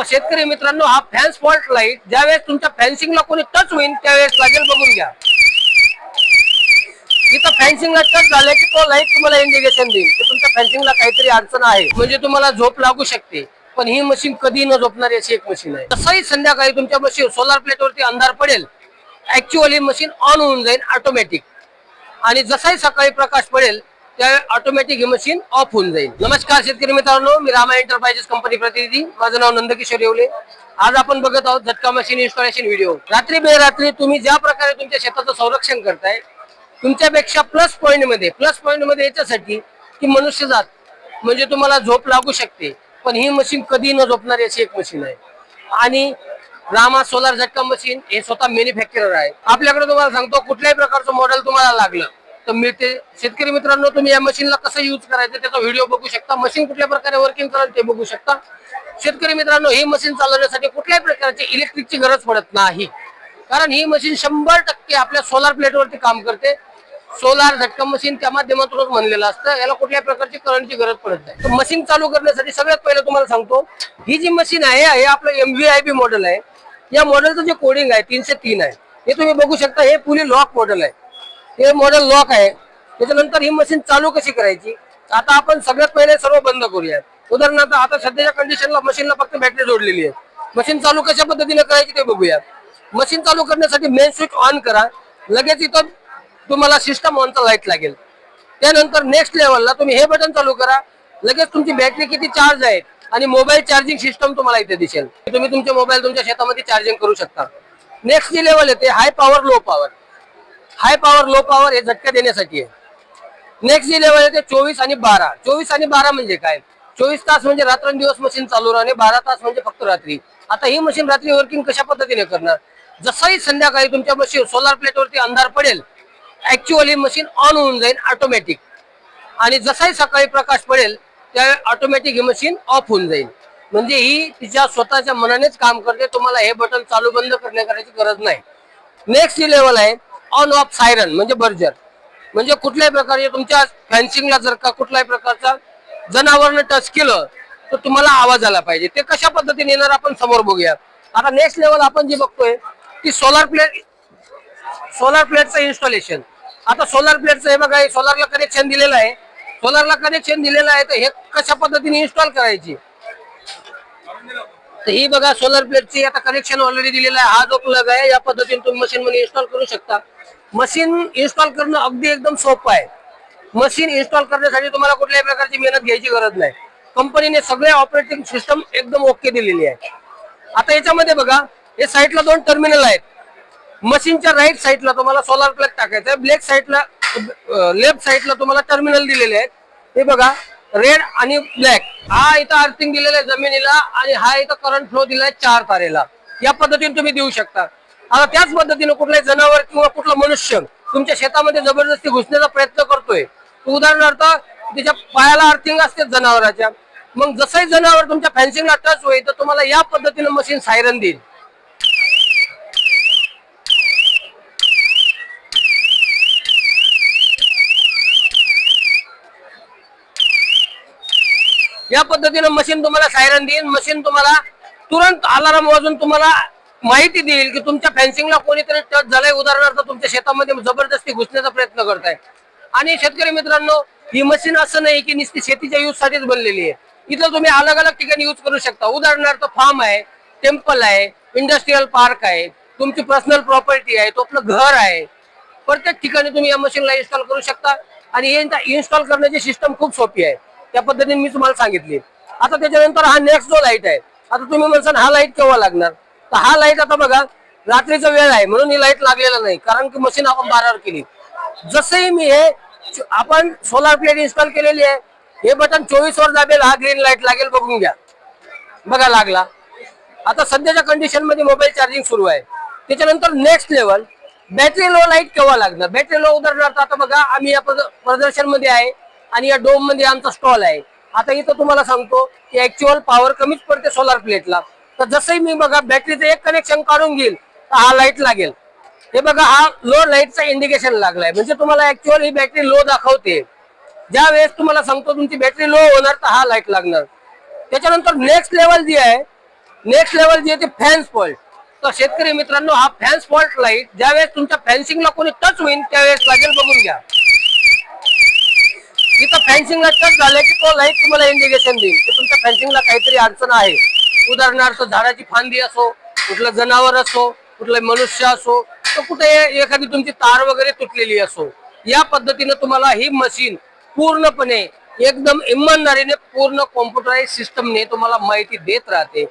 तर शेतकरी मित्रांनो हा फॅन स्पॉट लाइट ज्यावेळेस तुमच्या फॅन्सिंगला कोणी टच होईल त्यावेळेस लागेल बघून घ्या. इथं फॅन्सिंगला टच झालं की तो लाइट तुम्हाला इंडिकेशन देईल. की तुमच्या फॅन्सिंगला काहीतरी अडचण आहे. म्हणजे तुम्हाला झोप लागू शकते. पण ही मशीन कधी न झोपणारी अशी एक मशीन आहे. तसंही संध्याकाळी तुमच्या मशीन सोलार प्लेटवरती अंधार पडेल. ऍक्च्युअली मशीन ऑन होऊन जाईल ऑटोमॅटिक आणि जसाही सकाळी प्रकाश पडेल त्यावेळी ऑटोमॅटिक ही मशीन ऑफ होऊन जाईल. नमस्कार शेतकरी मित्रांनो मी रामा एंटरप्राइजेस कंपनी प्रतिनिधी. माझं नाव नंदकिशोर येवले. आज आपण बघत आहोत झटका मशीन इन्स्टॉलेशन व्हिडिओ रात्री बेरात्री तुम्ही ज्या प्रकारे तुमच्या शेताचं संरक्षण करताय तुमच्यापेक्षा प्लस पॉईंटमध्ये प्लस पॉईंटमध्ये याच्यासाठी की मनुष्य जात म्हणजे तुम्हाला झोप लागू शकते. पण ही मशीन कधी न झोपणारी अशी एक मशीन आहे. आणि रामा सोलार झटका मशीन हे स्वतः मॅन्युफॅक्चरर आहे. आपल्याकडे तुम्हाला सांगतो कुठल्याही प्रकारचं मॉडेल तुम्हाला लागलं तर मिळते. शेतकरी मित्रांनो तुम्ही या मशीनला कसं यूज करायचं त्याचा व्हिडिओ बघू शकता. मशीन कुठल्या प्रकारे वर्किंग कराल ते बघू शकता. शेतकरी मित्रांनो ही मशीन चालवण्यासाठी कुठल्याही प्रकारची इलेक्ट्रिकची गरज पडत नाही. कारण ही मशीन शंभर टक्के आपल्या सोलार प्लेटवरती काम करते. सोलार झटका मशीन त्या माध्यमातूनच म्हणलेलं असतं. याला कुठल्याही प्रकारची करंटची गरज पडत नाही. तर मशीन चालू करण्यासाठी सगळ्यात पहिलं तुम्हाला सांगतो ही जी मशीन आहे हे आपलं M V I B model आहे. या मॉडेलचं जे कोडिंग आहे तीनशे तीन आहे. हे तुम्ही बघू शकता हे पुली लॉक मॉडेल आहे. हे मॉडेल लॉक आहे. त्याच्यानंतर ही मशीन चालू कशी करायची? आता आपण सगळ्यात पहिले सर्व बंद करूया उदाहरणार्थ आता सध्याच्या कंडिशनला मशीनला फक्त बॅटरी जोडलेली आहे. मशीन चालू कशा पद्धतीने करायची ते बघूया मशीन चालू करण्यासाठी मेन स्विच ऑन करा. लगेच इथं तुम्हाला सिस्टम ऑनचा लाइट लागेल. त्यानंतर नेक्स्ट लेवलला तुम्ही हे बटन चालू करा. लगेच तुमची बॅटरी किती चार्ज आहे आणि मोबाईल चार्जिंग सिस्टम तुम्हाला इथे दिसेल. तुम्ही तुमचे मोबाईल तुमच्या शेतामध्ये चार्जिंग करू शकता. नेक्स्ट जी लेवल येते high power low power high power low power हे झटक्या देण्यासाठी आहे. नेक्स्ट जी लेवल येते चोवीस आणि बारा. चोवीस आणि बारा म्हणजे काय? चोवीस तास म्हणजे रात्रंदिवस मशीन चालू राहणे बारा तास म्हणजे फक्त रात्री. आता ही मशीन रात्री वर्किंग कशा पद्धतीने करणार? जसंही संध्याकाळी तुमच्या मशीन सोलार प्लेटवरती अंधार पडेल ऍक्च्युअली मशीन ऑन होऊन जाईल ऑटोमॅटिक आणि जसाही सकाळी प्रकाश पडेल त्यावेळी ऑटोमॅटिक ही मशीन ऑफ होऊन जाईल. म्हणजे ही तिच्या स्वतःच्या मनानेच काम करते तुम्हाला हे बटन चालू बंद करण्या करायची गरज नाही. नेक्स्ट जी लेवल आहे ऑन ऑफ सायरन म्हणजे बर्जर. म्हणजे कुठल्याही प्रकारे तुमच्या फॅन्सिंगला जर का कुठल्याही प्रकारचा जनावरनं टच केलं तर तुम्हाला आवाज आला पाहिजे. ते कशा पद्धतीने येणार आपण समोर बघूया. आता नेक्स्ट लेवल आपण जी बघतोय ती सोलार प्लेट सोलार प्लेटचं इन्स्टॉलेशन आता सोलार प्लेटचं हे बघा सोलारला कनेक्शन दिलेलं आहे. सोलारला कनेक्शन दिलेलं आहे तर हे कशा पद्धतीने इन्स्टॉल करायची? तर ही बघा सोलर प्लेटची आता कनेक्शन ऑलरेडी दिलेलं आहे. हा जो प्लग आहे या पद्धतीने तुम्ही मशीन मध्ये इन्स्टॉल करू शकता. मशीन इन्स्टॉल करणं अगदी एकदम सोपं आहे. मशीन इन्स्टॉल करण्यासाठी तुम्हाला कुठल्याही प्रकारची मेहनत घ्यायची गरज नाही. कंपनीने सगळे ऑपरेटिंग सिस्टम एकदम ओके दिलेली आहे. आता याच्यामध्ये बघा हे साईडला दोन टर्मिनल आहेत. मशीनच्या राईट साईडला तुम्हाला सोलार प्लग टाकायचं आहे. ब्लॅक साईडला लेफ्ट साईडला तुम्हाला टर्मिनल दिलेले आहेत. हे बघा रेड आणि ब्लॅक. हा इथं अर्थिंग दिलेला आहे जमिनीला आणि हा इथं करंट फ्लो दिलाय चार तारेला. या पद्धतीने तुम्ही देऊ शकता. आता त्याच पद्धतीने कुठले जनावर किंवा कुठलं मनुष्य तुमच्या शेतामध्ये जबरदस्ती घुसण्याचा प्रयत्न करतोय. उदाहरणार्थ त्याच्या पायाला अर्थिंग असते जनावराच्या. मग जसंही जनावर तुमच्या फॅन्सिंगला टच होईल तर तुम्हाला या पद्धतीने मशीन सायरन देईल. या पद्धतीनं मशीन तुम्हाला सायरन देईल मशीन तुम्हाला तुरंत अलाराम वाजून तुम्हाला माहिती देईल की तुमच्या फॅन्सिंगला कोणीतरी टच झालंय. उदाहरणार्थ तुमच्या शेतामध्ये जबरदस्ती घुसण्याचा प्रयत्न करताय. आणि शेतकरी मित्रांनो ही मशीन असं नाही की नुसती शेतीच्या यूज साठीच बनलेली आहे. इथं तुम्ही अलग अलग ठिकाणी यूज करू शकता. उदाहरणार्थ फार्म आहे टेम्पल आहे इंडस्ट्रीयल पार्क आहे तुमची पर्सनल प्रॉपर्टी आहे तो आपलं घर आहे. प्रत्येक ठिकाणी तुम्ही या मशीनला इन्स्टॉल करू शकता. आणि हे इन्स्टॉल करण्याची सिस्टम खूप सोपी आहे. त्या पद्धतीने मी तुम्हाला सांगितली. आता त्याच्यानंतर हा नेक्स्ट जो लाइट आहे आता तुम्ही म्हणसान हा लाइट केव्हा लागणार? तर हा लाइट आता बघा रात्रीचा वेळ आहे म्हणून ही लाइट लागलेला नाही कारण की मशीन आपण बारावर केली. जसंही मी हे आपण सोलार प्लेट इन्स्टॉल केलेली आहे हे बटन चोवीस वर दाबेल हा ग्रीन लाइट लागेल बघून घ्या. बघा लागला. आता सध्याच्या कंडिशनमध्ये मोबाईल चार्जिंग सुरू आहे. त्याच्यानंतर next level battery low light केव्हा लागणार? बॅटरी लो उदाहरणार्थ आता बघा आम्ही या प्रदर्शनमध्ये आहे. आणि या डोममध्ये आमचा स्टॉल आहे. आता इथं तुम्हाला सांगतो की ऍक्च्युअल पॉवर कमीच पडते सोलार प्लेटला तर जसंही मी बघा बॅटरीचं एक कनेक्शन काढून घेईल तर हा लाइट लागेल. हे बघा हा लो लाईटचा इंडिकेशन लागलाय. म्हणजे तुम्हाला ऍक्च्युअल ही बॅटरी लो दाखवते. ज्या वेळेस तुम्हाला सांगतो तुमची बॅटरी लो होणार तर हा लाइट लागणार. त्याच्यानंतर नेक्स्ट लेवल जी आहे नेक्स्ट लेवल जी आहे ते फॅन्स फॉल्ट तर शेतकरी मित्रांनो हा फॅन्स फॉल्ट लाइट ज्यावेळेस तुमच्या फॅन्सिंगला कोणी टच होईल त्यावेळेस लागेल बघून घ्या. इथं फॅन्सिंगला टच झालं की तो लाइट तुम्हाला इंडिकेशन देईल. की तुमच्या फॅन्सिंगला काहीतरी अडचण आहे. उदाहरणार्थ झाडाची फांदी असो कुठलं जनावर असो कुठलं मनुष्य असो तर कुठे एखादी तुमची तार वगैरे तुटलेली असो या पद्धतीने तुम्हाला ही मशीन पूर्णपणे एकदम इमानदारीने पूर्ण कॉम्प्युटराईज सिस्टमने तुम्हाला माहिती देत राहते.